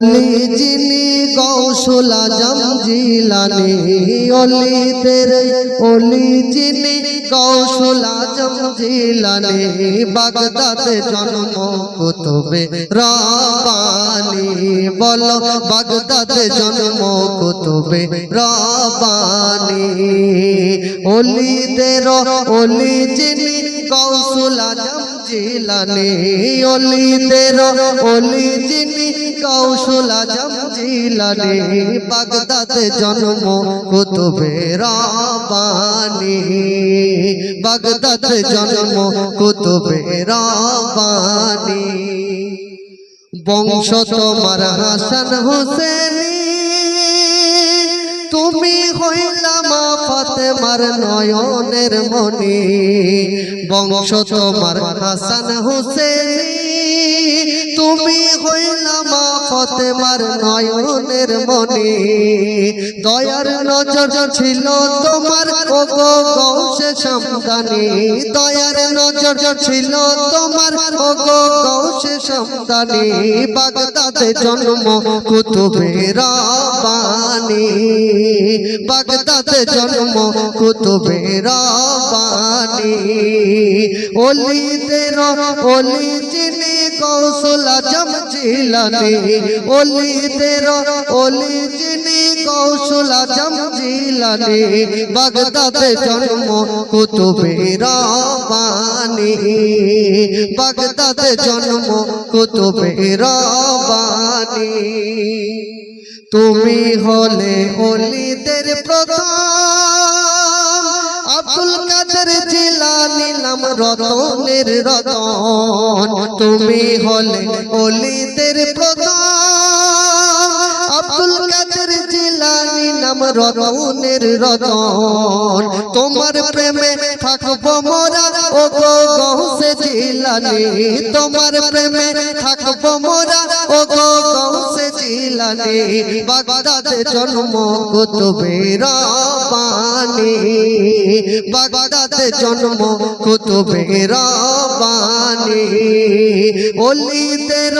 যিনি কৌশল আজম জিলানি অলি তেরে অলি যিনি কৌশল আজম জিলানি বাগদাদে জন্ম কুতুবে রাবানি বলো বাগদাদে জন্ম কুতুবে রাবানি অলি দের অলি যিনি কৌশল আজম জিলানি, অলি দের অলি যিনি কৌশল আজম জিলানি, বাগদাদে জন্ম কুতুবে রাবানি বাগদাদে জন্ম কুতুবে রাবানি বংশ তোমার হাসান হোসেনি তুমি হইলাম ফাতেমার নয়নের মনি বংশ তোমার হাসান হোসেন তুমি হইলাম ফতেমার নয়নের মনি দয়ার নজর ছিল তোমার ও গো গৌসে সন্তানি দয়ার নজর ছিল তোমার ও গো গৌসে সন্তানি বাগদাদে জন্ম কুতুবে রাবানি বাগদাদে জন্ম কুতুবে রাবানি অলিদের, অলি যিনি কৌশল আজম বাগদাদে জন্ম কুতুবে রাবানি বাগদাদে জন্ম কুতুবে রাবানি তুমি হলে অলিদের প্রধান। নাম রতনের রতন। তুমি হলে অলিদের প্রধান। আব্দুল কাদের জিলানি নাম রতনের রতন। তোমার প্রেমে থাকব মোরা। ও গো গৌসে জিলানি, তোমার প্রেমে থাকব মোরা। ও গো গৌসে জিলানি, বাগদাদে জন্ম কুতুবে রাবানি বাগদাদে জন্ম কুতুবে রাবানি অলিদের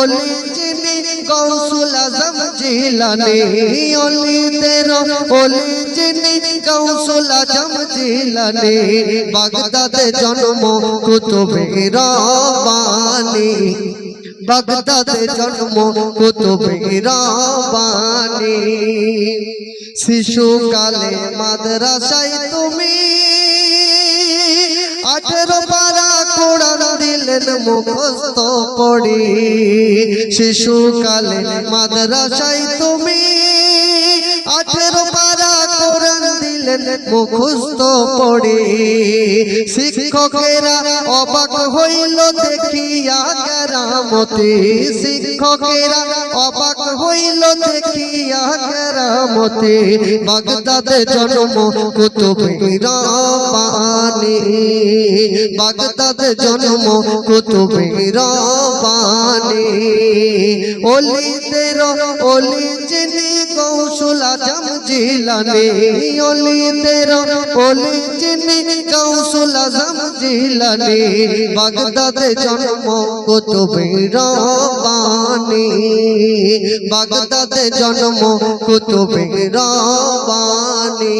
অলি যিনি কৌশল আজম জিলানি। অলিদের অলি যিনি কৌশল আজম জিলানি। বাগদাদে জন্ম কুতুবে রাবানি বাগদাদে জন্ম কুতুবে রাবানি শিশুকালে মাদ্রাসায় তুমি আঠেরো পারা কোরআন দিলেন মুখস্ত পড়ি শিশুকালে মাদ্রাসায় তুমি আঠেরো পারা দিলেন মুখস্থ পড়ি। শিক্ষকেরা অবাক হইল, দেখিয়া কেরামতি। শিক্ষকেরা অবাক হইল, দেখিয়া কেরামতি। বাগদাদে জন্ম কুতুবে রাবানি বাগদাদে জন্ম কুতুবে রাবানি অলিদের অলি যিনি কৌশল আজম জিলানি। অলিদের অলি যিনি কৌশল আজম জিলানি বাগদাদে জন্ম কুতুবে রাবানি বাগদাদে জন্ম কুতুবে রাবানি